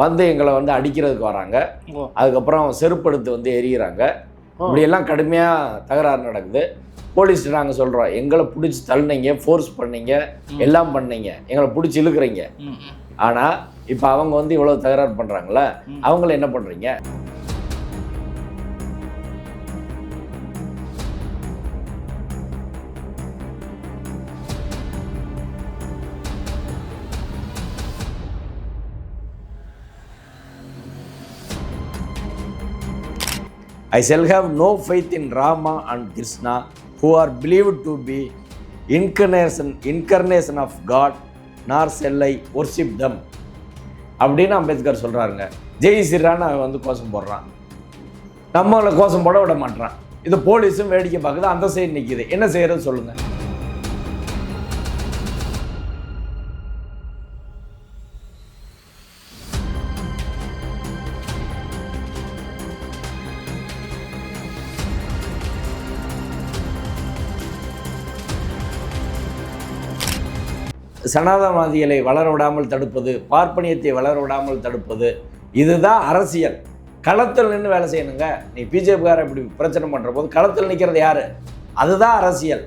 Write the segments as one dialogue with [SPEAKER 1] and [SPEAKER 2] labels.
[SPEAKER 1] வந்து எங்களை வந்து அடிக்கிறதுக்கு வராங்க. அதுக்கப்புறம் செருப்படுத்து வந்து எரியிறாங்க. இப்படியெல்லாம் கடுமையாக தகராறு நடக்குது. போலீஸ் நாங்கள் சொல்கிறோம் எங்களை பிடிச்சி தள்ளுனீங்க ஃபோர்ஸ் பண்ணீங்க எல்லாம் பண்ணீங்க எங்களை பிடிச்சி இழுக்கிறீங்க. ஆனால் இப்போ அவங்க வந்து இவ்வளோ தகராறு பண்ணுறாங்களே. அவங்கள என்ன பண்ணுறீங்க I shall have no faith in Rama and Krishna who are believe to be incarnation incarnation of god nor shall I worship தம் அப்படின்னு அம்பேத்கர் சொல்கிறாருங்க ஜெய் ஸ்ரீரான்னு அவன் வந்து கோஷம் போடுறான் நம்மளை கோஷம் போட விட மாட்டேறான் இது போலீஸும் வேடிக்கை பார்க்குது அந்த சைடு நிற்கிது என்ன செய்கிறது சொல்லுங்கள் சனாதனவாதிகளை வளர விடாமல் தடுப்பது பார்ப்பனியத்தை வளர விடாமல் தடுப்பது இதுதான் அரசியல். களத்தில் நின்று வேலை செய்யணுங்க. நீ பிஜேபிக்கார இப்படி பிரச்சனை பண்ணுற போது களத்தில் நிற்கிறது யாரு? அதுதான் அரசியல்.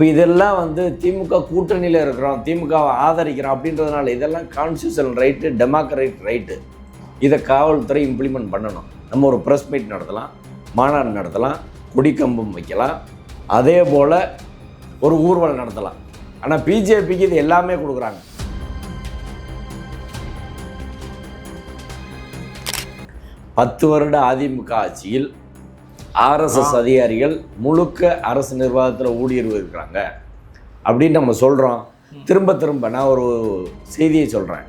[SPEAKER 1] இப்போ இதெல்லாம் வந்து திமுக கூட்டணியில் இருக்கிறோம் திமுகவை ஆதரிக்கிறோம் அப்படின்றதுனால இதெல்லாம் கான்ஸ்டியூஷன் ரைட்டு டெமோக்ரேட் ரைட்டு இதை காவல்துறை இம்ப்ளிமெண்ட் பண்ணணும். நம்ம ஒரு ப்ரெஸ் மீட் நடத்தலாம் மாநாடு நடத்தலாம் கொடிக்கம்பம் வைக்கலாம். அதே போல் ஒரு ஊர்வலம் நடத்தலாம். ஆனால் பிஜேபிக்கு இது எல்லாமே கொடுக்குறாங்க. பத்து வருட அதிமுக ஆட்சியில் ஆர்எஸ்எஸ் அதிகாரிகள் முழுக்க அரசு நிர்வாகத்தில் ஊடுருவி இருக்கிறாங்க அப்படின்னு நம்ம சொல்கிறோம் திரும்ப திரும்ப நான் ஒரு செய்தியை சொல்கிறேன்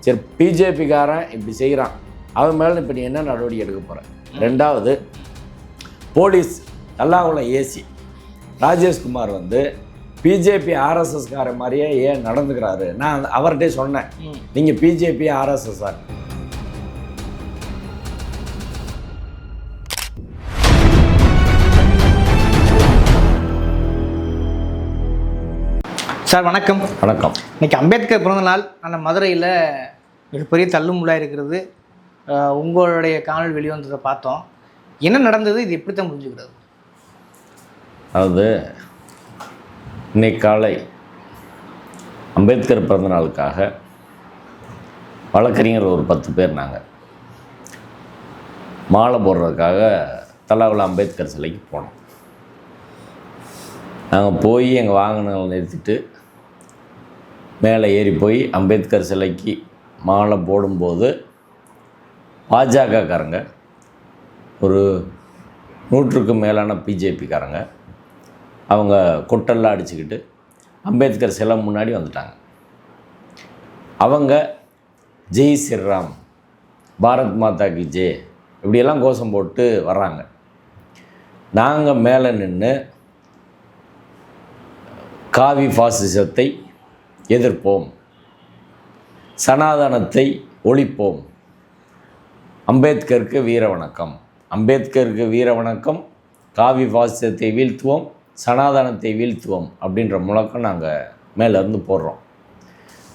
[SPEAKER 1] சரி பிஜேபிக்காரன் இப்படி செய்கிறான் அவன் மேலே இப்போ நீ என்ன நடவடிக்கை எடுக்க போகிற ரெண்டாவது போலீஸ் தல்லாகுளம் ஏசி. ராஜேஷ்குமார் வந்து பிஜேபி ஆர்எஸ்எஸ்கார மாதிரியே ஏன் நடந்துக்கிறாரு? நான் அவர்கிட்டே சொன்னேன். நீங்கள் பிஜேபி ஆர்எஸ்எஸ் சார்
[SPEAKER 2] வணக்கம்.
[SPEAKER 1] வணக்கம்.
[SPEAKER 2] இன்னைக்கு அம்பேத்கர் பிறந்த நாள். அந்த மதுரையில் மிகப்பெரிய தள்ளுமுள்ளாக இருக்கிறது. உங்களுடைய காணொலி வெளிவந்ததை பார்த்தோம். என்ன நடந்தது? இது எப்படி தான் புரிஞ்சுக்கிறது?
[SPEAKER 1] அதாவது இன்னைக்கு காலை அம்பேத்கர் பிறந்த நாளுக்காக வழக்கறிஞர் ஒரு பத்து பேர் நாங்கள் மாலை போடுறதுக்காக தலாகுல அம்பேத்கர் சிலைக்கு போனோம். நாங்கள் போய் எங்கள் வாகனங்களை நிறுத்திட்டு மேலே ஏறி போய் அம்பேத்கர் சிலைக்கு மாலை போடும்போது பாஜகக்காரங்க ஒரு நூற்றுக்கும் மேலான பிஜேபிக்காரங்க அவங்க கொட்டெல்லாம் அடிச்சுக்கிட்டு அம்பேத்கர் சிலை முன்னாடி வந்துட்டாங்க. அவங்க ஜெய் ஸ்ரீராம் பாரத் மாதா கி ஜெய் இப்படியெல்லாம் கோஷம் போட்டு வர்றாங்க. நாங்கள் மேலே நின்று காவி பாசிசத்தை எதிர்ப்போம். சனாதனத்தை ஒழிப்போம். அம்பேத்கருக்கு வீர வணக்கம். அம்பேத்கருக்கு வீர வணக்கம். காவி பாசிசத்தை வீழ்த்துவோம் சனாதனத்தை வீழ்த்துவோம் அப்படின்ற முழக்கம் நாங்கள் மேலேருந்து போடுறோம்.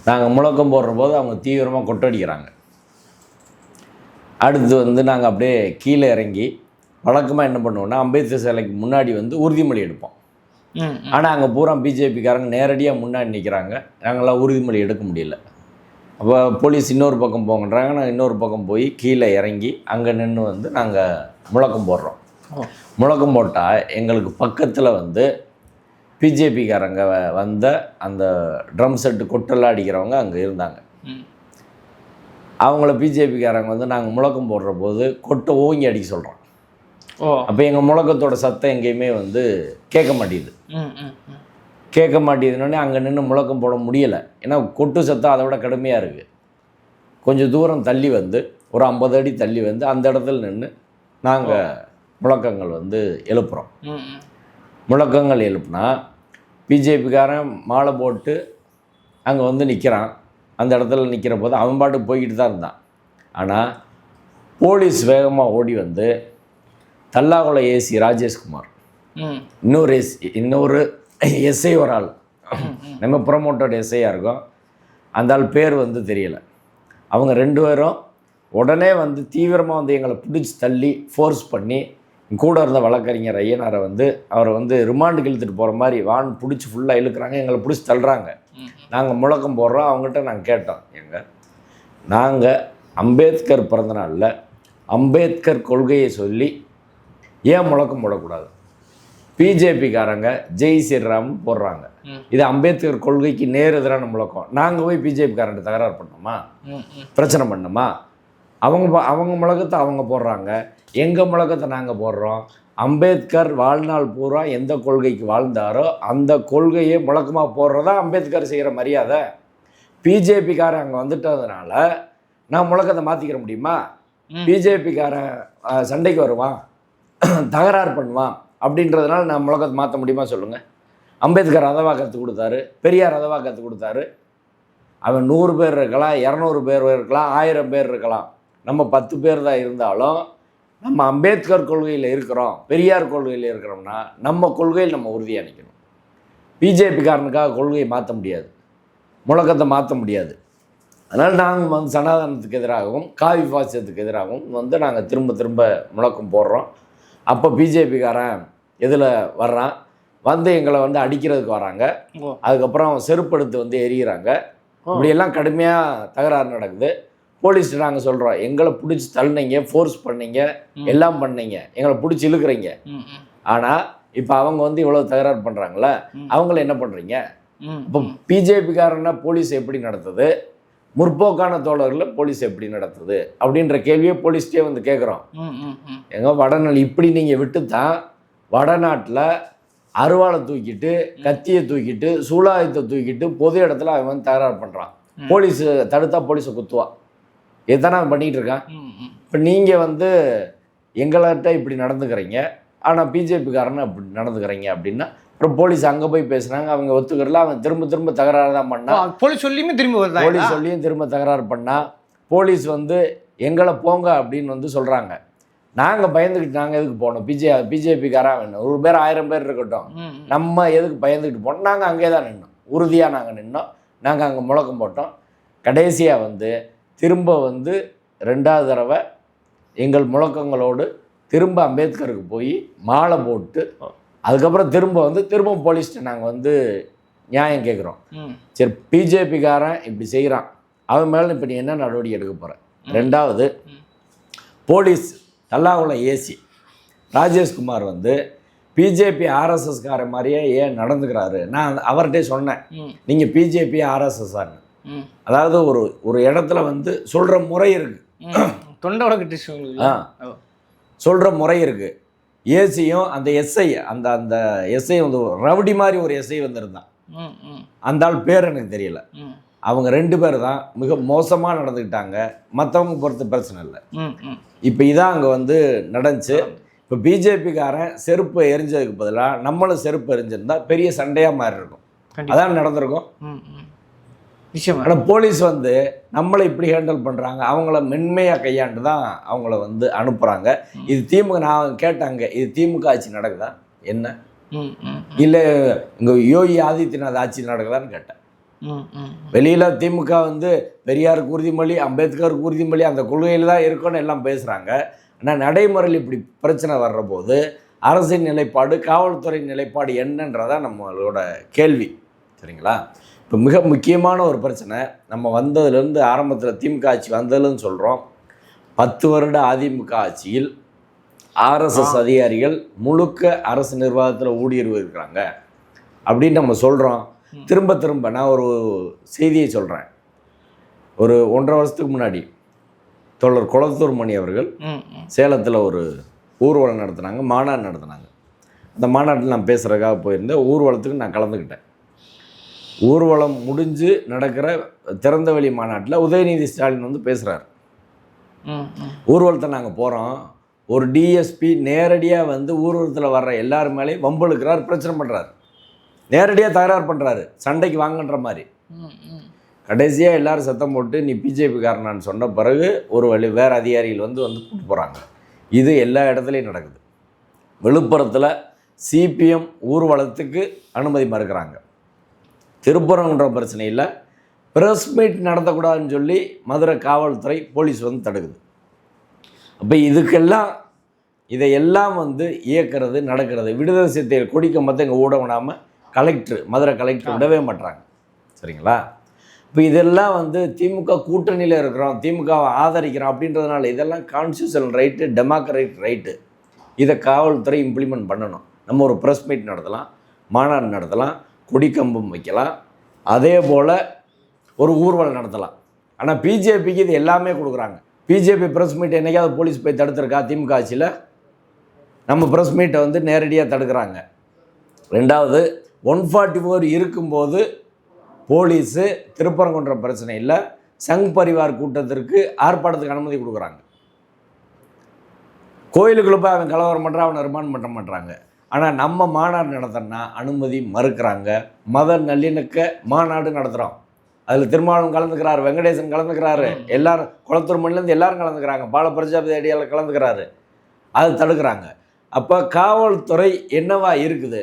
[SPEAKER 1] நாங்கள் முழக்கம் போடுற போது அவங்க தீவிரமாக கொட்டடிக்கிறாங்க. அடுத்து வந்து நாங்கள் அப்படியே கீழே இறங்கி வழக்கமாக என்ன பண்ணுவோன்னா அம்பேத்கர் சிலைக்கு முன்னாடி வந்து உறுதிமொழி எடுப்போம். ஆனால் அங்கே பூரா பிஜேபிக்காரங்க நேரடியாக முன்னாடி நிற்கிறாங்க நாங்களாம் உறுதிமொழி எடுக்க முடியல. அப்போ போலீஸ் இன்னொரு பக்கம் போங்கன்றாங்க. நாங்கள் இன்னொரு பக்கம் போய் கீழே இறங்கி அங்கே நின்று வந்து நாங்கள் முழக்கம் போடுறோம். முழக்கம் போட்டால் எங்களுக்கு பக்கத்தில் வந்து பிஜேபிக்காரங்க வந்த அந்த ட்ரம் செட்டு கொட்டெல்லாம் அடிக்கிறவங்க அங்கே இருந்தாங்க. அவங்கள பிஜேபிக்காரங்க வந்து நாங்கள் முழக்கம் போடுற போது கொட்டை ஓங்கி அடிக்க சொல்கிறோம் அப்போ எங்கள் முழக்கத்தோட சத்தம் எங்கேயுமே வந்து கேட்க மாட்டேங்குது. கேட்க மாட்டேங்குதுனோடனே அங்கே நின்று முழக்கம் போட முடியலை. ஏன்னா கொட்டு சத்தம் அதை விட கடுமையாக இருக்குது கொஞ்சம் தூரம் தள்ளி வந்து ஒரு ஐம்பது அடி தள்ளி வந்து அந்த இடத்துல நின்று நாங்கள் முழக்கங்கள் வந்து எழுப்புறோம்.
[SPEAKER 2] ம் ம்.
[SPEAKER 1] முழக்கங்கள் எழுப்புனா பிஜேபிக்காரன் மாலை போட்டு அங்கே வந்து நிற்கிறான் அந்த இடத்துல நிற்கிற போது அவன் பாட்டுக்கு போய்கிட்டு தான் இருந்தான். ஆனால் போலீஸ் வேகமாக ஓடி வந்து தல்லாகுளம் ஏசி ராஜேஷ்குமார். இன்னொரு எஸ் இன்னொரு எஸ்ஐ ஒரு ஆள். நம்ம ப்ரொமோட்டட் எஸ்ஐயாக இருக்கும். அந்த ஆள் பேர் வந்து தெரியல. அவங்க ரெண்டு பேரும் உடனே வந்து தீவிரமாக வந்து எங்களை பிடிச்சி தள்ளி ஃபோர்ஸ் பண்ணி கூட இருந்த வழக்கறிஞர் ஐயனாரை வந்து அவரை வந்து ரிமாண்டுக்கு இழுத்துட்டு போகிற மாதிரி வான் பிடிச்சி ஃபுல்லாக இழுக்கிறாங்க. எங்களை பிடிச்சி தள்ளுறாங்க. நாங்கள் முழக்கம் போடுறோம். அவங்ககிட்ட நாங்கள் கேட்டோம். எங்க? நாங்கள் அம்பேத்கர் பிறந்த நாளில் அம்பேத்கர் கொள்கையை சொல்லி ஏன் முழக்கம் போடக்கூடாது? பிஜேபிக்காரங்க ஜெய் ஸ்ரீராம் போடுறாங்க. இது அம்பேத்கர் கொள்கைக்கு நேர் எதிரான முழக்கம். நாங்கள் போய் பிஜேபிக்காரன்ட்ட தகராறு பண்ணோமா
[SPEAKER 2] ம் ம்.
[SPEAKER 1] பிரச்சனை பண்ணோமா அவங்க அவங்க முழக்கத்தை அவங்க போடுறாங்க. எங்கள் முழக்கத்தை நாங்கள் போடுறோம்? அம்பேத்கர் வாழ்நாள் பூரா எந்த கொள்கைக்கு வாழ்ந்தாரோ அந்த கொள்கையை முழக்கமாக போடுறதா அம்பேத்கர் செய்கிற மரியாதை. பிஜேபிக்காரன் அங்கே வந்துட்டதுனால நான் முழக்கத்தை மாற்றிக்கிற முடியுமா. பிஜேபிக்காரன் சண்டைக்கு வருவான். தகராறு பண்ணுவான் அப்படின்றதுனால நான் முழக்கத்தை மாற்ற முடியுமா சொல்லுங்கள் அம்பேத்கர் அதவா கற்றுக் கொடுத்தாரு. பெரியார் அதவா கற்றுக் கொடுத்தாரு. அவன் நூறு பேர் இருக்கலாம் இரநூறு பேர் இருக்கலாம் ஆயிரம் பேர் இருக்கலாம். நம்ம பத்து பேர் தான் இருந்தாலும் நம்ம அம்பேத்கர் கொள்கையில் இருக்கிறோம் பெரியார் கொள்கையில் இருக்கிறோம்னா நம்ம கொள்கையில் நம்ம உறுதியாக நிற்கணும் பிஜேபிக்காரனுக்காக கொள்கையை மாற்ற முடியாது. முழக்கத்தை மாற்ற முடியாது. அதனால் நாங்கள் வந்து சனாதனத்துக்கு எதிராகவும் காவி பாசியத்துக்கு எதிராகவும் வந்து நாங்கள் திரும்ப திரும்ப முழக்கம் போடுறோம். அப்போ பிஜேபிக்காரன் எதில் வர்றான்? வந்து எங்களை வந்து அடிக்கிறதுக்கு வராங்க. அதுக்கப்புறம் செருப்படுத்து வந்து எரியிறாங்க. இப்படியெல்லாம் கடுமையாக தகராறு நடக்குது. போலீஸ் நாங்கள் சொல்கிறோம் எங்களை பிடிச்சி தள்ளுனீங்க ஃபோர்ஸ் பண்ணீங்க. எல்லாம் பண்ணீங்க எங்களை பிடிச்சி இழுக்கிறீங்க. ஆனால் இப்போ அவங்க வந்து இவ்வளோ தகராறு பண்ணுறாங்களே. அவங்கள என்ன பண்ணுறீங்க இப்போ பிஜேபிக்காரனா போலீஸ் எப்படி நடத்துது? முற்போக்கான தோழர்களை போலீஸ் எப்படி நடத்துது அப்படின்ற கேள்வியை போலீஸ்டே வந்து கேட்குறோம் எங்க வடநாள் இப்படி நீங்கள் விட்டு தான் வடநாட்டில் அருவாளை தூக்கிட்டு கத்தியை தூக்கிட்டு சூலாயுதத்தை தூக்கிட்டு பொது இடத்துல அவன் வந்து தகராறு பண்ணுறான். போலீஸ் தடுத்தா போலீஸை குத்துவான் அவன் பண்ணிகிட்டு இருக்கான்? இப்போ நீங்கள் வந்து எங்கள்கிட்ட இப்படி நடந்துக்கிறீங்க. ஆனால் பிஜேபிக்காரனை அப்படி நடந்துக்கிறீங்க அப்படின்னா அப்புறம் போலீஸ் அங்கே போய் பேசுனாங்க. அவங்க ஒத்துக்கிறல அவன் திரும்ப திரும்ப தகராறு தான் பண்ணா.
[SPEAKER 2] ஓ, போலீஸ் சொல்லியுமே திரும்பி வருதா
[SPEAKER 1] போலீஸ் சொல்லியும் திரும்ப தகராறு பண்ணா. போலீஸ் வந்து எங்களை போங்க அப்படின்னு வந்து சொல்கிறாங்க நாங்கள் பயந்துக்கிட்டு நாங்கள் எதுக்கு போனோம்? பிஜே பிஜேபிக்காரன் வேணும் ஒரு பேர் ஆயிரம் பேர் இருக்கட்டும். நம்ம எதுக்கு பயந்துக்கிட்டு போனோம்? நாங்கள் அங்கே தான் நின்னோம். உறுதியாக நாங்கள் நின்னோம். நாங்கள் அங்கே முழக்கம் போட்டோம். கடைசியாக வந்து திரும்ப வந்து ரெண்டாவது தடவை எங்கள் முழக்கங்களோடு திரும்ப அம்பேத்கருக்கு போய் மாலை போட்டு அதுக்கப்புறம் திரும்ப வந்து திரும்ப போலீஸ்ட்டு நாங்கள் வந்து நியாயம் கேட்குறோம். சரி பிஜேபிக்காரன் இப்படி செய்கிறான் அவன் மேலே இப்போ நீ என்ன நடவடிக்கை எடுக்க போகிற ரெண்டாவது. போலீஸ் தல்லாகுளம் ஏசி ராஜேஷ்குமார் வந்து பிஜேபி ஆர்எஸ்எஸ்கார மாதிரியே ஏன் நடந்துக்கிறாரு? நான் அவர்கிட்டே சொன்னேன். நீங்கள் பிஜேபி ஆர்எஸ்எஸ்ஆர்னு.
[SPEAKER 2] ம்.
[SPEAKER 1] அதாவது ஒரு ஒரு இடத்துல வந்து சொல்கிற முறை இருக்குது.
[SPEAKER 2] தொண்டை
[SPEAKER 1] ஆ. சொல்கிற முறை இருக்குது ஏசியும் அந்த எஸ்ஐ அந்த அந்த எஸ்ஐ வந்து ஒரு ரவுடி மாதிரி ஒரு எஸ்ஐ வந்திருந்தான். அந்த ஆள் பேர் எனக்கு தெரியல. அவங்க ரெண்டு பேர் தான் மிக மோசமாக நடந்துக்கிட்டாங்க. மற்றவங்க பொறுத்து பிரச்சனை இல்லை. இப்போ இதான் அங்கே வந்து நடந்துச்சு. இப்போ பிஜேபிக்காரன் செருப்பு எரிஞ்சதுக்கு பதிலாக நம்மளும் செருப்பு எரிஞ்சிருந்தா பெரிய சண்டையாக மாறி இருக்கும் அதான் நடந்திருக்கும்.
[SPEAKER 2] ம் ம் நிச்சயமா.
[SPEAKER 1] ஆனால் போலீஸ் வந்து நம்மளை இப்படி ஹேண்டில் பண்ணுறாங்க அவங்கள மென்மையாக கையாண்டு தான் அவங்கள வந்து அனுப்புகிறாங்க இது திமுக நான் கேட்டாங்க இது திமுக ஆட்சி நடக்குதா? என்ன? இல்லை இங்கே யோகி ஆதித்யநாத் ஆட்சி நடக்குதான்னு கேட்டேன். வெளியில் திமுக வந்து பெரியாருக்கு உறுதிமொழி அம்பேத்கருக்கு உறுதிமொழி அந்த கொள்கையில் தான் இருக்குன்னு எல்லாம் பேசுகிறாங்க ஆனால் நடைமுறையில் இப்படி பிரச்சனை வர்ற போது அரசின் நிலைப்பாடு காவல்துறை நிலைப்பாடு என்னன்றதான் நம்மளோட கேள்வி. சரிங்களா? இப்போ மிக முக்கியமான ஒரு பிரச்சனை நம்ம வந்ததுலேருந்து ஆரம்பத்தில் திமுக ஆட்சி வந்ததுலேருந்து சொல்கிறோம் பத்து வருட அதிமுக ஆட்சியில் ஆர்எஸ்எஸ் அதிகாரிகள் முழுக்க அரசு நிர்வாகத்தில் ஊடுருவி இருக்கிறாங்க. அப்படின்னு நம்ம சொல்கிறோம் திரும்ப திரும்ப நான் ஒரு செய்தியை சொல்கிறேன் ஒரு ஒன்றரை வருஷத்துக்கு முன்னாடி தோழர் குளத்தூர் மணி அவர்கள் சேலத்தில் ஒரு ஊர்வலம் நடத்துனாங்க மாநாடு நடத்துனாங்க. அந்த மாநாட்டில் நான் பேசுகிறதுக்காக போயிருந்தேன். ஊர்வலத்துக்கு நான் கலந்துக்கிட்டேன். ஊர்வலம் முடிஞ்சு நடக்கிற திறந்தவெளி மாநாட்டில் உதயநிதி ஸ்டாலின் வந்து பேசுகிறார் ஊர்வலத்தை நாங்கள் போகிறோம் ஒரு டிஎஸ்பி நேரடியாக வந்து ஊர்வலத்தில் வர்ற எல்லார் மேலேயும் வம்பெழுக்கிறார் பிரச்சனை பண்ணுறாரு நேரடியாக தகராறு பண்ணுறாரு சண்டைக்கு வாங்கன்ற மாதிரி. கடைசியாக எல்லாரும் சத்தம் போட்டு நீ பிஜேபிக்காரனான்னு சொன்ன பிறகு ஒரு வழி வேறு அதிகாரிகள் வந்து வந்து கூட்டு போகிறாங்க இது எல்லா இடத்துலையும் நடக்குது. விழுப்புரத்தில் சிபிஎம் ஊர்வலத்துக்கு அனுமதி மறுக்கிறாங்க. திருப்புறம்ன்ற பிரச்சனையில் ப்ரெஸ் மீட் நடத்தக்கூடாதுன்னு சொல்லி மதுரை காவல்துறை போலீஸ் வந்து தடுக்குது. அப்போ இதுக்கெல்லாம் இதையெல்லாம் வந்து இயக்கிறது நடக்கிறது. விடுதலை சிறுத்தைகள் கொடிக்க மொத்தம் இங்கே ஊட விடாமல் கலெக்டர் மதுரை கலெக்டர் விடவே மாட்டுறாங்க சரிங்களா? இப்போ இதெல்லாம் வந்து திமுக கூட்டணியில் இருக்கிறோம் திமுகவை ஆதரிக்கிறோம் அப்படின்றதுனால இதெல்லாம் கான்ஸ்டியூஷன் ரைட்டு டெமோக்ராட்டிக் ரைட்டு இதை காவல்துறை இம்ப்ளிமெண்ட் பண்ணணும். நம்ம ஒரு ப்ரெஸ் மீட் நடத்தலாம் மாநாடு நடத்தலாம். கொடிக்கம்பம் வைக்கலாம். அதே போல் ஒரு ஊர்வலம் நடத்தலாம். ஆனால் பிஜேபிக்கு இது எல்லாமே கொடுக்குறாங்க. பிஜேபி ப்ரெஸ் மீட் என்னைக்காவது போலீஸ் போய் தடுத்துருக்கா? திமுக ஆட்சியில்? நம்ம ப்ரெஸ் மீட்டை வந்து நேரடியாக தடுக்கிறாங்க. ரெண்டாவது ஒன் ஃபார்ட்டி ஃபோர் இருக்கும்போது போலீஸு திருப்பரங்குன்றம் பிரச்சனை இல்லை. சங் பரிவார் கூட்டத்திற்கு ஆர்ப்பாட்டத்துக்கு அனுமதி கொடுக்குறாங்க. கோயிலுக்குள்ள போய் அவன் கலவரம் பண்ணுறான் அவனை ரிமாண்ட் பண்ண மாட்டாங்க ஆனால் நம்ம மாநாடு நடத்தினா அனுமதி மறுக்கிறாங்க. மத நல்லிணக்க மாநாடு நடத்துகிறோம் அதில் திருமாவளவன் கலந்துக்கிறாரு வெங்கடேசன் கலந்துக்கிறாரு எல்லாரும் குளத்தூர் மண்ணிலேருந்து எல்லாரும் கலந்துக்கிறாங்க. பால பிரஜாபதி அடியால் கலந்துக்கிறாரு. அது தடுக்கிறாங்க. அப்போ காவல்துறை என்னவா இருக்குது?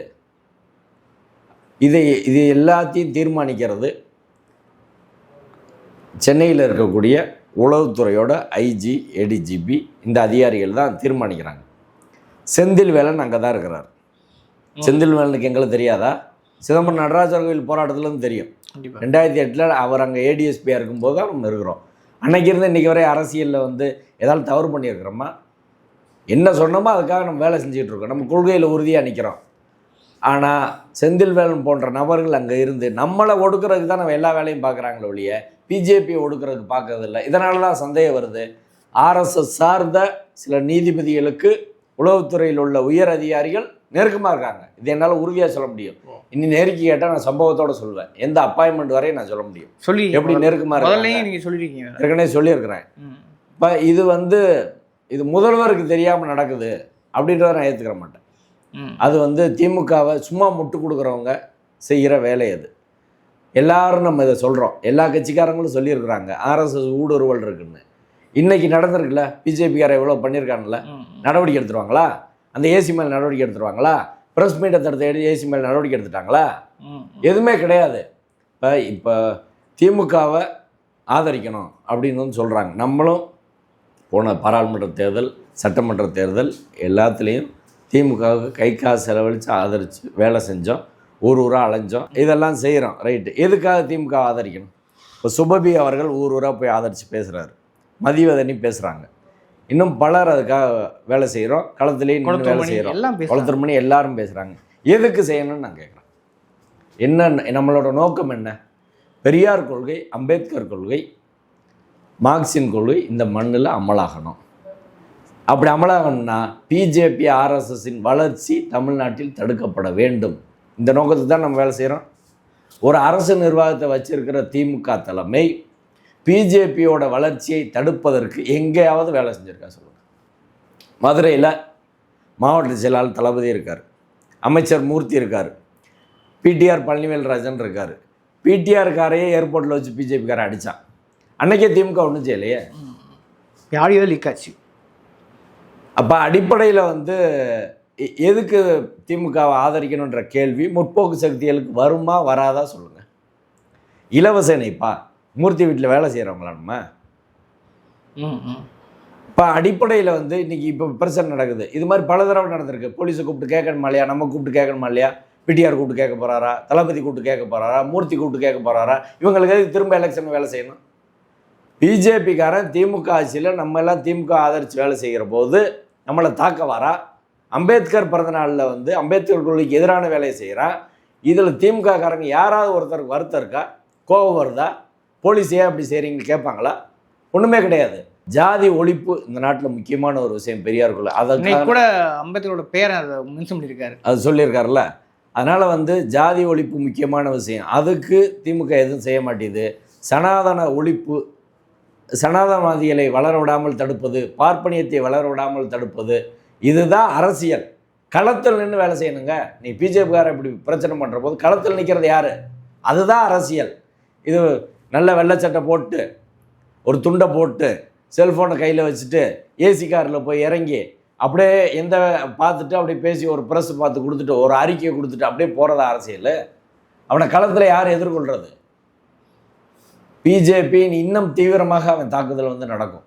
[SPEAKER 1] இதை இது எல்லாத்தையும் தீர்மானிக்கிறது சென்னையில் இருக்கக்கூடிய உளவுத்துறையோட ஐஜி ஏடிஜிபி இந்த அதிகாரிகள் தான் தீர்மானிக்கிறாங்க. செந்தில் வேலன் அங்கே தான் இருக்கிறார். செந்தில் வேலனுக்கு எங்களுக்கு தெரியாதா? சிதம்பரம் நடராஜர் கோயில் போராட்டத்துலேருந்து தெரியும். ரெண்டாயிரத்தி எட்டில் அவர் அங்கே ஏடிஎஸ்பியாக இருக்கும்போது தான் நம்ம இருக்கிறோம். அன்னைக்கு இருந்து இன்றைக்கி வரை அரசியலில் வந்து ஏதாவது தவறு பண்ணியிருக்கிறோமா? என்ன சொன்னோமோ அதுக்காக நம்ம வேலை செஞ்சுட்டு இருக்கோம். நம்ம கொள்கையில் உறுதியாக நிற்கிறோம் ஆனால் செந்தில்வேலன் போன்ற நபர்கள் அங்கே இருந்து நம்மளை ஒடுக்குறதுக்கு தான் நம்ம எல்லா வேலையும் பார்க்குறாங்களே ஒழிய பிஜேபியை ஒடுக்குறதுக்கு பார்க்கறதில்ல. இதனால தான் சந்தேகம் வருது. ஆர்எஸ்எஸ் சார்ந்த சில நீதிபதிகளுக்கு உளவுத்துறையில் உள்ள உயர் அதிகாரிகள் நெருக்கமாக இருக்காங்க. இது என்னால் உறுதியாக சொல்ல முடியும். இனி நெருக்கி கேட்டால் நான் சம்பவத்தோட சொல்லுவேன் எந்த அப்பாயின்மெண்ட் வரையும் நான் சொல்ல முடியும்.
[SPEAKER 2] சொல்லி
[SPEAKER 1] எப்படி நெருக்கமாக இருக்காங்க?
[SPEAKER 2] முதல்லயும் நீங்க சொல்லிருக்கீங்க.
[SPEAKER 1] ஏற்கனவே சொல்லியிருக்கிறேன். இப்போ இது வந்து இது முதல்வருக்கு தெரியாமல் நடக்குது அப்படின்றத நான் ஏற்றுக்கிற மாட்டேன். அது வந்து திமுகவை சும்மா முட்டு கொடுக்குறவங்க செய்கிற வேலை அது. எல்லாரும் நம்ம இதை சொல்கிறோம் எல்லா கட்சிக்காரங்களும் சொல்லியிருக்கிறாங்க. ஆர்எஸ்எஸ் ஊடுருவல் இருக்குன்னு. இன்னைக்கு நடந்திருக்குல்ல? பிஜேபிக்கார எவ்வளோ பண்ணியிருக்காங்கல்ல. நடவடிக்கை எடுத்துருவாங்களா? அந்த ஏசி மேல் நடவடிக்கை எடுத்துருவாங்களா? ப்ரெஸ் மீட்டை தடுத்து ஏசி மேல் நடவடிக்கை எடுத்துட்டாங்களா. எதுவுமே கிடையாது. இப்போ இப்போ திமுகவை ஆதரிக்கணும் அப்படின்னு வந்து சொல்கிறாங்க நம்மளும் போன பாராளுமன்ற தேர்தல் சட்டமன்ற தேர்தல் எல்லாத்துலேயும் திமுகவுக்கு கை காசு செலவழித்து ஆதரித்து வேலை செஞ்சோம். ஊர் ஊராக அலைஞ்சோம். இதெல்லாம் செய்கிறோம் ரைட்டு. எதுக்காக திமுக ஆதரிக்கணும்? இப்போ சுபபி அவர்கள் ஊர் ஊராக போய் ஆதரித்து பேசுகிறாரு மதிவதனி பேசுகிறாங்க இன்னும் பலர் அதுக்காக வேலை செய்கிறோம் களத்துலேயும் நின்னு வேலை செய்கிறோம். குளத்தூர் மணி எல்லாரும் பேசுகிறாங்க எதுக்கு செய்யணும்னு நான் கேட்குறேன் என்ன நம்மளோட நோக்கம் என்ன? பெரியார் கொள்கை அம்பேத்கர் கொள்கை மார்க்சின் கொள்கை இந்த மண்ணில் அமலாகணும். அப்படி அமலாகணும்னா பிஜேபி ஆர்எஸ்எஸின் வளர்ச்சி தமிழ்நாட்டில் தடுக்கப்பட வேண்டும். இந்த நோக்கத்துக்கு தான் நம்ம வேலை செய்கிறோம் ஒரு அரசு நிர்வாகத்தை வச்சிருக்கிற திமுக தலைமை பிஜேபியோட வளர்ச்சியை தடுப்பதற்கு எங்கேயாவது வேலை செஞ்சுருக்கா சொல்லுங்கள் மதுரையில் மாவட்ட செயலாளர் தளபதி இருக்கார். அமைச்சர் மூர்த்தி இருக்கார். பிடிஆர் பழனிவேல்ராஜன் இருக்கார். பிடிஆர் காரையே ஏர்போர்ட்டில் வச்சு பிஜேபிக்காரை அடித்தான் அன்னைக்கே திமுக ஒன்றும் செய்யலையே.
[SPEAKER 2] ஆடியோ லீக் ஆச்சு
[SPEAKER 1] அப்போ அடிப்படையில் வந்து எதுக்கு திமுகவை ஆதரிக்கணுன்ற கேள்வி முற்போக்கு சக்திகளுக்கு வருமா வராதா சொல்லுங்கள் இலவச இணைப்பா? மூர்த்தி வீட்டில் வேலை செய்கிறவங்களா நம்ம?
[SPEAKER 2] ம், ம்.
[SPEAKER 1] இப்போ அடிப்படையில் வந்து இன்னைக்கு இப்போ பிரச்சனை நடக்குது. இது மாதிரி பல தடவை நடந்திருக்கு. போலீஸை கூப்பிட்டு கேட்கணுமா இல்லையா? நம்ம கூப்பிட்டு கேட்கணுமா இல்லையா? பிடிஆர் கூப்பிட்டு கேட்க போகிறாரா தளபதி கூப்பிட்டு கேட்க போகிறாரா மூர்த்தி கூப்பிட்டு கேட்க போகிறாரா இவங்களுக்கு திரும்ப எலெக்ஷன் வேலை செய்யணும்? பிஜேபிக்காரன் திமுக ஆட்சியில் நம்ம எல்லாம் திமுக ஆதரித்து வேலை செய்கிற போது நம்மளை தாக்க வரா? அம்பேத்கர் பிறந்த நாளில் வந்து அம்பேத்கர் கொள்கைக்கு எதிரான வேலையை செய்கிறான் இதில் திமுக காரங்க யாராவது ஒருத்தருக்கு வருத்தம் இருக்கா? கோபம் வருதா? போலீஸ் ஏன் அப்படி செய்கிறீங்கன்னு கேட்பாங்களா? ஒன்றுமே கிடையாது. ஜாதி ஒழிப்பு இந்த நாட்டில் முக்கியமான ஒரு விஷயம் பெரியார் கொள்கை
[SPEAKER 2] இன்னைக்கு
[SPEAKER 1] அதை
[SPEAKER 2] கூட அம்பேத்கரோட பேரை அதை மென்ஷன் பண்ணியிருக்காரு.
[SPEAKER 1] அது சொல்லியிருக்காருல்ல. அதனால் வந்து ஜாதி ஒழிப்பு முக்கியமான விஷயம். அதுக்கு திமுக எதுவும் செய்ய மாட்டேங்குது. சனாதன ஒழிப்பு சனாதனவாதிகளை வளர விடாமல் தடுப்பது பார்ப்பனியத்தை வளர விடாமல் தடுப்பது இதுதான் அரசியல். களத்தில் நின்று வேலை செய்யணுங்க. நீ பிஜேபிக்கார இப்படி பிரச்சனை பண்ணுற போது களத்தில் நிற்கிறது யார்? அதுதான் அரசியல். இது நல்ல வெள்ளைச்சட்டை போட்டு ஒரு துண்டை போட்டு செல்ஃபோனை கையில் வச்சுட்டு ஏசி காரில் போய் இறங்கி அப்படியே எந்த பார்த்துட்டு அப்படியே பேசி ஒரு ப்ரெஸ் பார்த்து கொடுத்துட்டு ஒரு அறிக்கையை கொடுத்துட்டு அப்படியே போகிறதா அரசியல். அவனை களத்தில் யார் எதிர்கொள்கிறது பிஜேபி இன்னும் தீவிரமாக அவன் தாக்குதல் வந்து நடக்கும்.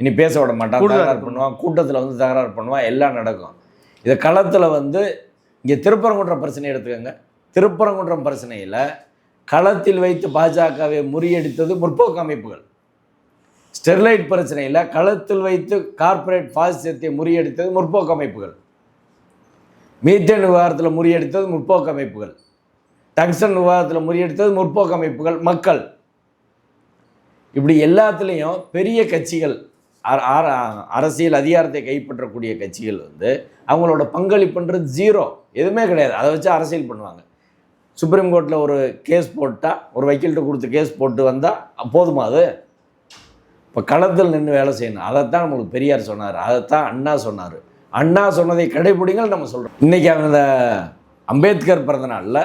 [SPEAKER 1] இனி பேச விட மாட்டான். தகராறு. பண்ணுவான். கூட்டத்தில் வந்து தகராறு பண்ணுவான். எல்லாம் நடக்கும். இது களத்தில் வந்து இங்கே திருப்பரங்குன்றம் பிரச்சனை எடுத்துக்கோங்க. திருப்பரங்குன்றம் பிரச்சனையில் களத்தில் வைத்து பாஜகவை முறியடித்தது முற்போக்கு அமைப்புகள். ஸ்டெர்லைட் பிரச்சனையில் களத்தில் வைத்து கார்ப்பரேட் பாசிசத்தை முறியடித்தது முற்போக்கு அமைப்புகள். மீத்தேன் விவகாரத்தில் முறியடித்தது முற்போக்கு அமைப்புகள். டங்ஷன் விவாதத்தில் முறியடித்தது முற்போக்கு அமைப்புகள் மக்கள். இப்படி எல்லாத்துலேயும் பெரிய கட்சிகள் அரசியல் அதிகாரத்தை கைப்பற்றக்கூடிய கட்சிகள் வந்து அவங்களோட பங்களிப்புன்றது ஜீரோ எதுவுமே கிடையாது. அதை வச்சு அரசியல் பண்ணுவாங்க. சுப்ரீம் கோர்ட்டில் ஒரு கேஸ் போட்டால் ஒரு வக்கீல்கிட்ட கொடுத்து கேஸ் போட்டு வந்தால் போதுமா அது? இப்போ களத்தில் நின்று வேலை செய்யணும். அதைத்தான் நம்மளுக்கு பெரியார் சொன்னார். அதைத்தான் அண்ணா சொன்னார். அண்ணா சொன்னதை கடைபிடிங்கள் நம்ம சொல்கிறோம் இன்றைக்கி அந்த அம்பேத்கர் பிறந்த நாளில்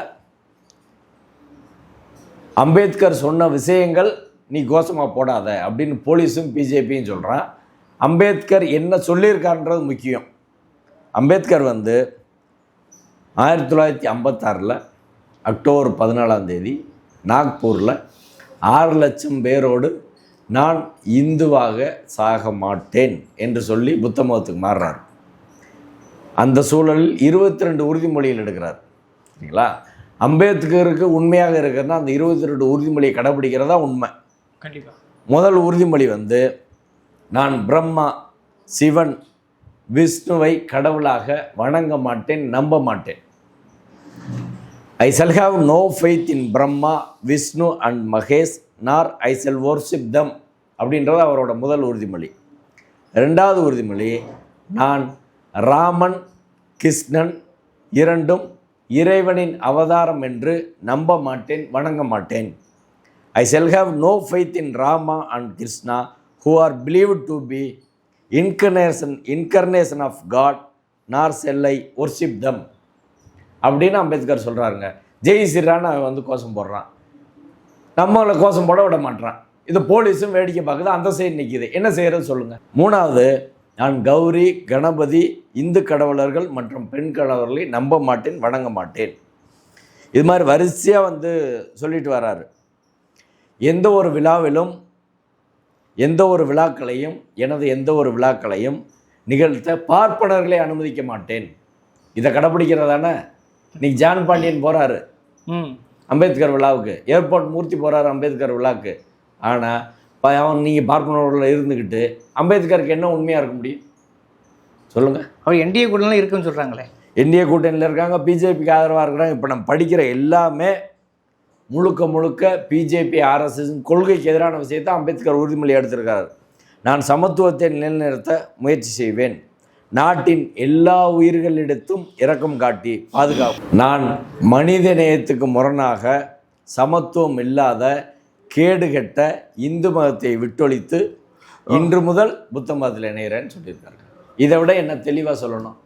[SPEAKER 1] அம்பேத்கர் சொன்ன விஷயங்கள் நீ கோஷமாக போடாத அப்படின்னு போலீஸும் பிஜேபியும் சொல்கிறான் அம்பேத்கர் என்ன சொல்லியிருக்காருன்றது முக்கியம். அம்பேத்கர் வந்து ஆயிரத்தி தொள்ளாயிரத்தி ஐம்பத்தாறில் அக்டோபர் பதினாலாம் தேதி நாக்பூரில் ஆறு லட்சம் பேரோடு நான் இந்துவாக சாக மாட்டேன் என்று சொல்லி புத்த மதத்துக்கு மாறுறார். அந்த சூழலில் இருபத்தி ரெண்டு உறுதிமொழிகள் எடுக்கிறார். சரிங்களா அம்பேத்கருக்கு உண்மையாக இருக்கிறதுனா அந்த இருபத்தி ரெண்டு உறுதிமொழியை கடைபிடிக்கிறதா உண்மை.
[SPEAKER 2] கண்டிப்பாக
[SPEAKER 1] முதல் உறுதிமொழி வந்து நான் பிரம்மா சிவன் விஷ்ணுவை கடவுளாக வணங்க மாட்டேன் நம்ப மாட்டேன். I shall have no faith in Brahma Vishnu and Mahesh nor I shall worship தம் அப்படின்றது அவரோட முதல் உறுதிமொழி. ரெண்டாவது உறுதிமொழி நான் ராமன் கிருஷ்ணன் இரண்டும் இறைவனின் அவதாரம் என்று நம்ப மாட்டேன் வணங்க மாட்டேன். I shall have no faith in Rama and Krishna who are believe to be incarnation incarnation of God nor shall I worship தம் அப்படின்னு அம்பேத்கர் சொல்கிறாருங்க ஜெய் ஸ்ரீரான்னு அவன் வந்து கோஷம் போடுறான். நம்மளை கோஷம் போட விட மாட்டான் இது போலீஸும் வேடிக்கை பார்க்குது அந்த சைடு நிற்கிது என்ன செய்கிறது சொல்லுங்கள் மூணாவது நான் கௌரி கணபதி இந்து கடவுளர்கள் மற்றும் பெண் கடவுளர்களை நம்ப மாட்டேன் வணங்க மாட்டேன். இது மாதிரி வரிசையாக வந்து சொல்லிட்டு வராரு. எந்த ஒரு விழாவிலும் எந்த ஒரு விழாக்களையும் எனது எந்த ஒரு விழாக்களையும் நிகழ்த்த பார்ப்பனர்களை அனுமதிக்க மாட்டேன். இதை கடைப்பிடிக்கிறதானே? இன்னைக்கு ஜான் பாண்டியன் போகிறாரு
[SPEAKER 2] ம்.
[SPEAKER 1] அம்பேத்கர் விழாவுக்கு. ஏர்போர்ட் மூர்த்தி போகிறாரு அம்பேத்கர் விழாவுக்கு ஆனால் அவன் நீங்கள் பார்ப்பனர்களில் இருந்துக்கிட்டு அம்பேத்கருக்கு என்ன உண்மையாக இருக்க முடியும்? சொல்லுங்கள்
[SPEAKER 2] அவர் என்டிஏ கூடலாம் இருக்குன்னு சொல்கிறாங்களே
[SPEAKER 1] என்டிஏ கூட்டணியில் இருக்காங்க பிஜேபிக்கு ஆதரவாக இருக்கிறாங்க. இப்போ நம்ம படிக்கிற எல்லாமே முழுக்க முழுக்க பிஜேபி ஆர்எஸ்எஸ் கொள்கைக்கு எதிரான விஷயத்தை அம்பேத்கர் உறுதிமொழி எடுத்திருக்காரு. நான் சமத்துவத்தை நிலைநிறுத்த முயற்சி செய்வேன். நாட்டின் எல்லா உயிர்களிடத்தும் இரக்கம் காட்டி பாதுகாப்பு. நான் மனித நேயத்துக்கு முரணாக சமத்துவம் இல்லாத கேடுகெட்ட இந்து மதத்தை விட்டொழித்து இன்று முதல் புத்த மதத்தில் இணைகிறேன்னு சொல்லியிருக்காரு. இதை விட என்ன தெளிவாக சொல்லணும்?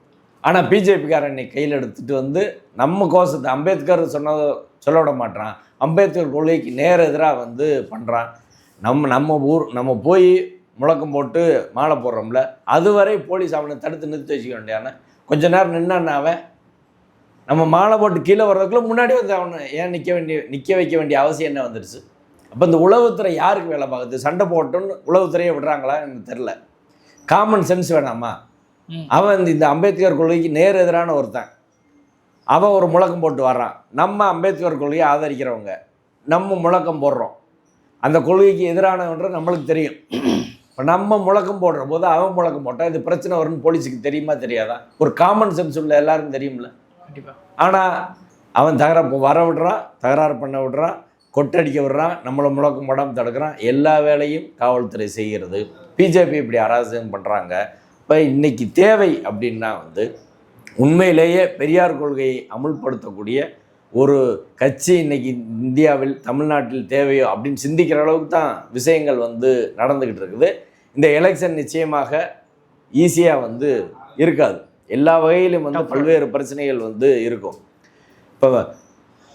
[SPEAKER 1] ஆனால் பிஜேபிக்காரன் இன்னைக்கு கையில் எடுத்துகிட்டு வந்து நம்ம கோஷத்தை அம்பேத்கர் சொன்னதை சொல்ல விட மாட்டான் அம்பேத்கர் கொள்கைக்கு நேர் எதிராக வந்து பண்ணுறான் நம்ம நம்ம ஊர் நம்ம போய் முழக்கம் போட்டு மாலை போடுறோம்ல அதுவரை போலீஸ் அவனை தடுத்து நிறுத்தி வச்சுக்க வேண்டியான கொஞ்ச நேரம் நின்னான் அவன். நம்ம மாலை போட்டு கீழே வர்றதுக்குள்ள முன்னாடி வந்து அவனை ஏன் நிற்க வேண்டிய நிற்க வைக்க வேண்டிய அவசியம் என்ன வந்துடுச்சு அப்போ இந்த உளவுத்துறை யாருக்கு வேலை பார்க்குது? சண்டை போட்டோன்னு உளவுத்துறையை விடுறாங்களா எனக்கு தெரில காமன் சென்ஸ் வேணாமா. அவன் இந்த- இந்த அம்பேத்கர் கொள்கைக்கு நேர் எதிரான ஒருத்தன். அவன் ஒரு முழக்கம் போட்டு வர்றான். நம்ம அம்பேத்கர் கொள்கையை ஆதரிக்கிறவங்க. நம்ம முழக்கம் போடுறோம். அந்த கொள்கைக்கு எதிரானவன்ற நம்மளுக்கு தெரியும். இப்போ நம்ம முழக்கம் போடுற போது அவன் முழக்கம் போட்டால் இது பிரச்சனை வரும்னு போலீஸுக்கு தெரியுமா தெரியாதா? ஒரு காமன் சென்ஸ் உள்ள எல்லாருக்கும் தெரியும்ல.
[SPEAKER 2] கண்டிப்பாக
[SPEAKER 1] ஆனால் அவன் தகராறு வர விடுறான் தகராறு பண்ண விடுறான் கொட்டடிக்க விடுறான் நம்மளை முழக்கம் போடாமல் தடுக்கிறான் எல்லா வேலையும் காவல்துறை செய்கிறது. பிஜேபி இப்படி அராஜகம் பண்ணுறாங்க இப்போ இன்னைக்கு தேவை அப்படின்னா வந்து உண்மையிலேயே பெரியார் கொள்கையை அமுல்படுத்தக்கூடிய ஒரு கட்சி இன்னைக்கு இந்தியாவில் தமிழ்நாட்டில் தேவையோ அப்படின்னு சிந்திக்கிற அளவுக்கு தான் விஷயங்கள் வந்து நடந்துக்கிட்டு இருக்குது. இந்த எலெக்ஷன் நிச்சயமாக ஈஸியாக வந்து இருக்காது. எல்லா வகையிலும் வந்து பல்வேறு பிரச்சனைகள் வந்து இருக்கும். இப்போ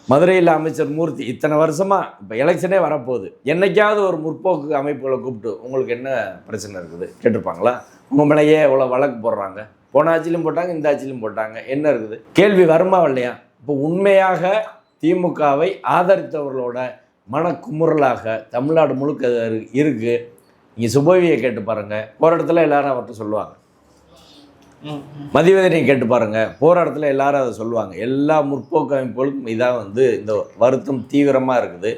[SPEAKER 1] மதுரையில் அமைச்சர் மூர்த்தி இத்தனை வருஷமா இப்போ எலெக்ஷனே வரப்போகுது. என்னைக்காவது ஒரு முற்போக்கு அமைப்புகளை கூப்பிட்டு உங்களுக்கு என்ன பிரச்சனை இருக்குது? கேட்டிருப்பாங்களா? உங்கள் மேலேயே இவ்வளோ வழக்கு போடுறாங்க. போன ஆட்சியிலும் போட்டாங்க இந்த ஆட்சியிலும் போட்டாங்க. என்ன இருக்குது? கேள்வி வருமா இல்லையா இப்போ உண்மையாக திமுகவை ஆதரித்தவர்களோட மனக்குமுறலாக தமிழ்நாடு முழுக்க அது இரு- இருக்கு. நீங்கள் சுபவியை கேட்டு பாருங்கள் போகிற இடத்துல எல்லாரும் அவர்கிட்ட சொல்லுவாங்க. மதிவேதனையை கேட்டு பாருங்கள் போகிற இடத்துல எல்லாரும் அதை சொல்லுவாங்க. எல்லா முற்போக்கு அமைப்புகளுக்கும் இதாக வந்து இந்த வருத்தம் தீவிரமாக இருக்குது.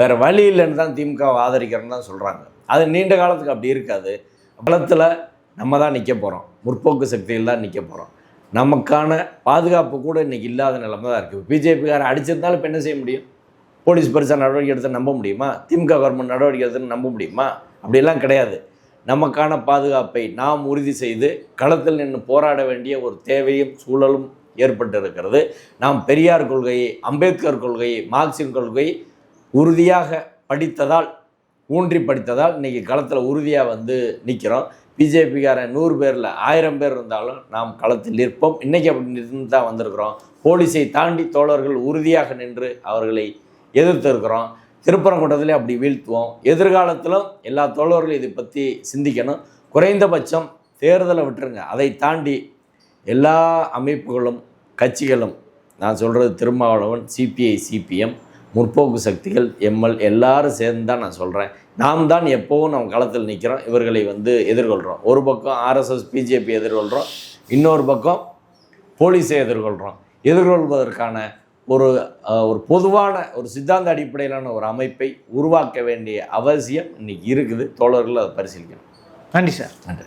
[SPEAKER 1] வேறு வழி இல்லைன்னு தான் திமுகவை ஆதரிக்கிறேன்னு தான் சொல்கிறாங்க அது நீண்ட காலத்துக்கு அப்படி இருக்காது. பலத்தில் நம்ம தான் நிற்க போகிறோம் முற்போக்கு சக்தியில் தான் நிற்க போகிறோம் நமக்கான பாதுகாப்பு கூட இன்றைக்கி இல்லாத நிலைமை தான் இருக்குது பிஜேபிக்காரன் அடிச்சிருந்தாலும் இப்போ என்ன செய்ய முடியும்? போலீஸ் பெருசாக நடவடிக்கை எடுத்து நம்ப முடியுமா? திமுக கவர்மெண்ட் நடவடிக்கை எடுத்துன்னு நம்ப முடியுமா? அப்படியெல்லாம் கிடையாது. நமக்கான பாதுகாப்பை நாம் உறுதி செய்து களத்தில் நின்று போராட வேண்டிய ஒரு தேவையும் சூழலும் ஏற்பட்டு இருக்கிறது நாம் பெரியார் கொள்கையை அம்பேத்கர் கொள்கையை மார்க்சின் கொள்கையை உறுதியாக படித்ததால் ஊன்றி படித்ததால் இன்றைக்கி களத்தில் உறுதியாக வந்து நிற்கிறோம் பிஜேபிக்காரன் நூறு பேரில் ஆயிரம் பேர் இருந்தாலும் நாம் களத்தில் நிற்போம். இன்றைக்கி அப்படி நின்று தான் வந்திருக்கிறோம். போலீஸை தாண்டி தோழர்கள் உறுதியாக நின்று அவர்களை எதிர்த்து இருக்கிறோம். திருப்பரங்குன்றத்திலே அப்படி வீழ்த்துவோம். எதிர்காலத்திலும் எல்லா தோழர்களும் இதை பற்றி சிந்திக்கணும். குறைந்தபட்சம் தேர்தலை விட்டுருங்க. அதை தாண்டி எல்லா அமைப்புகளும் கட்சிகளும் நான் சொல்கிறது திருமாவளவன் சிபிஐ சிபிஎம் முற்போக்கு சக்திகள் எம்எல் எல்லாரும் சேர்ந்து தான் நான் சொல்கிறேன் நாம் தான் எப்போவும் நம்ம களத்தில் நிற்கிறோம் இவர்களை வந்து எதிர்கொள்கிறோம் ஒரு பக்கம் ஆர்எஸ்எஸ் பிஜேபி எதிர்கொள்கிறோம் இன்னொரு பக்கம் போலீஸை எதிர்கொள்கிறோம் எதிர்கொள்வதற்கான ஒரு ஒரு பொதுவான ஒரு சித்தாந்த அடிப்படையிலான ஒரு அமைப்பை உருவாக்க வேண்டிய அவசியம் இன்னைக்கு இருக்குது. தோழர்கள் அதை பரிசீலிக்கணும்.
[SPEAKER 2] நன்றி சார்.
[SPEAKER 1] நன்றி.